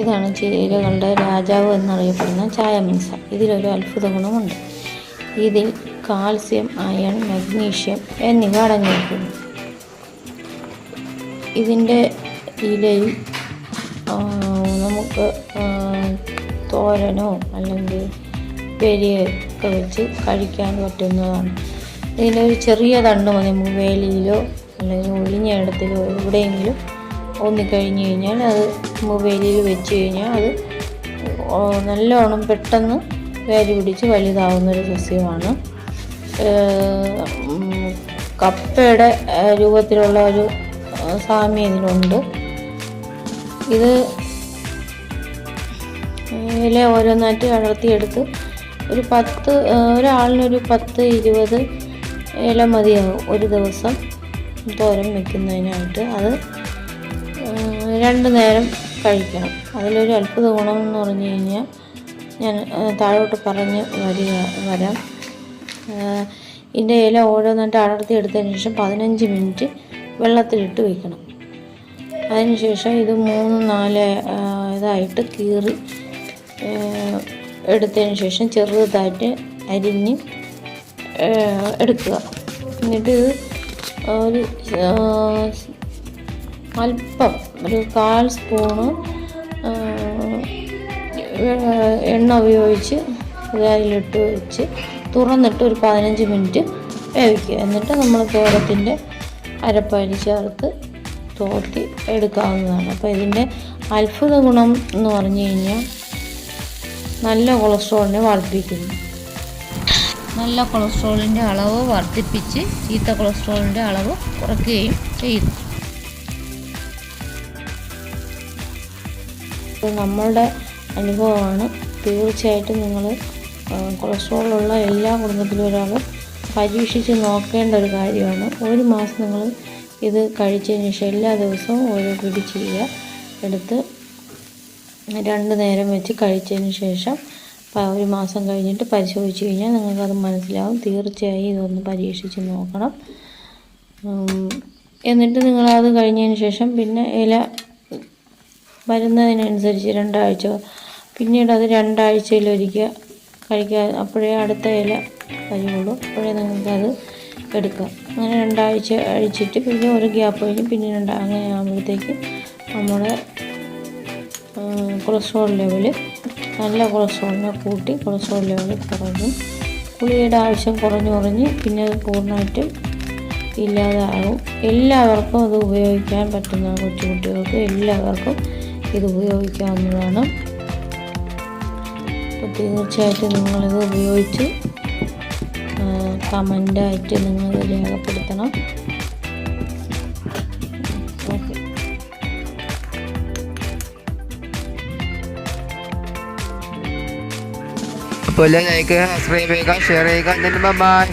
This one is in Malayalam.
ഇതാണ് ചീരകളുടെ രാജാവ് എന്നറിയപ്പെടുന്ന ചായമൻസ ഇതിലൊരു അത്ഭുത ഗുണമുണ്ട് ഇതിൽ കാൽസ്യം അയൺ മഗ്നീഷ്യം എന്നിവ അടങ്ങിയിരിക്കുന്നു. ഇതിന്റെ ഇലയിൽ നമുക്ക് തോരനോ അല്ലെങ്കിൽ പെരിയൊക്കെ വെച്ച് കഴിക്കാൻ പറ്റുന്നതാണ്. ഇതിന്റെ ഒരു ചെറിയ തണ്ട് മതി. നമുക്ക് വേലിയിലോ അല്ലെങ്കിൽ ഒഴിഞ്ഞ ഇടത്തിലോ എവിടെയെങ്കിലും ഒന്നിക്കഴിഞ്ഞ് കഴിഞ്ഞാൽ അത് മൊബൈലിൽ വെച്ച് കഴിഞ്ഞാൽ അത് നല്ലോണം പെട്ടെന്ന് വേര് പിടിച്ച് വലുതാവുന്നൊരു സസ്യമാണ്. കപ്പയുടെ രൂപത്തിലുള്ള ഒരു സാമ്യം ഇതിനുണ്ട് ഇത് ഇല ഓരോന്നായിട്ട് അടർത്തിയെടുത്ത് ഒരു പത്ത് ഒരാളിനൊരു പത്ത് ഇരുപത് ഇല മതിയാവും ഒരു ദിവസം തോരൻ വെക്കുന്നതിനായിട്ട്. അത് രണ്ട് നേരം കഴിക്കണം. അതിലൊരു അത്ഭുത ഗുണം എന്ന് പറഞ്ഞു കഴിഞ്ഞാൽ ഞാൻ താഴോട്ട് പറഞ്ഞ് വരിക വരാം. ഇതിന്റെ ഇല ഓരോന്നിട്ട് അടർത്തി എടുത്തതിന് ശേഷം പതിനഞ്ച് മിനിറ്റ് വെള്ളത്തിലിട്ട് വെക്കണം. അതിനുശേഷം ഇത് മൂന്ന് നാല് ഇതായിട്ട് കീറി എടുത്തതിന് ശേഷം ചെറുതായിട്ട് അരിഞ്ഞ് എടുക്കുക. എന്നിട്ട് ഒരു അല്പം ഒരു കാൽ സ്പൂണ് എണ്ണ ഉപയോഗിച്ച് അതിലിട്ട് വെച്ച് തുറന്നിട്ട് ഒരു പതിനഞ്ച് മിനിറ്റ് വേവിക്കുക. എന്നിട്ട് നമ്മൾ തോരത്തിന്റെ അരപ്പരി ചേർത്ത് തോർത്തി എടുക്കാവുന്നതാണ്. അപ്പോൾ ഇതിന്റെ അത്ഭുത ഗുണം എന്ന് പറഞ്ഞു കഴിഞ്ഞാൽ നല്ല കൊളസ്ട്രോളിനെ വർദ്ധിപ്പിക്കുന്നു. നല്ല കൊളസ്ട്രോളിന്റെ അളവ് വർദ്ധിപ്പിച്ച് ചീത്ത കൊളസ്ട്രോളിന്റെ അളവ് കുറയ്ക്കുകയും ചെയ്യുന്നു. ഇത് നമ്മളുടെ അനുഭവമാണ്. തീർച്ചയായിട്ടും നിങ്ങൾ കൊളസ്ട്രോളുള്ള എല്ലാ കുടുംബത്തിലും ഒരാൾ പരീക്ഷിച്ച് നോക്കേണ്ട ഒരു കാര്യമാണ്. ഒരു മാസം നിങ്ങൾ ഇത് കഴിച്ചതിന് ശേഷം എല്ലാ ദിവസവും ഓരോ പിടി ചെയ്യുക. എടുത്ത് രണ്ട് നേരം വെച്ച് കഴിച്ചതിന് ശേഷം ഒരു മാസം കഴിഞ്ഞിട്ട് പരിശോധിച്ച് കഴിഞ്ഞാൽ നിങ്ങൾക്കത് മനസ്സിലാവും. തീർച്ചയായും ഇതൊന്ന് പരീക്ഷിച്ച് നോക്കണം. എന്നിട്ട് നിങ്ങളത് കഴിഞ്ഞതിന് ശേഷം പിന്നെ ഇല വരുന്നതിനനുസരിച്ച് രണ്ടാഴ്ച പിന്നീട് അത് രണ്ടാഴ്ചയിലൊരിക്കൽ കഴിക്കാൻ അപ്പോഴേ അടുത്ത ഇല കഴിയുള്ളൂ അപ്പോഴേ നിങ്ങൾക്കത് എടുക്കാം. അങ്ങനെ രണ്ടാഴ്ച അഴിച്ചിട്ട് പിന്നെ ഒരു ഗ്യാപ്പ് കഴിഞ്ഞ് പിന്നെ രണ്ടാ അങ്ങനെ ആകുമ്പോഴത്തേക്ക് നമ്മുടെ കൊളസ്ട്രോൾ ലെവൽ നല്ല കൊളസ്ട്രോളിനെ കൂട്ടി കൊളസ്ട്രോൾ ലെവൽ കുറഞ്ഞു. ഗുളികയുടെ ആവശ്യം കുറഞ്ഞു കുറഞ്ഞ് പിന്നെ അത് പൂർണമായിട്ടും ഇല്ലാതാകും എല്ലാവർക്കും അത് ഉപയോഗിക്കാൻ പറ്റുന്ന കൊച്ചുകുട്ടികൾക്ക് എല്ലാവർക്കും ഇത് ഉപയോഗിക്കാവുന്നതാണ്. അപ്പോൾ തീർച്ചയായിട്ടും നിങ്ങളിത് ഉപയോഗിച്ച് കമന്റായിട്ട് നിങ്ങൾ രേഖപ്പെടുത്തണം. അപ്പോൾ ലൈക്ക് സബ്സ്ക്രൈബ് ചെയ്യുക ഷെയർ ചെയ്യുക. ബൈ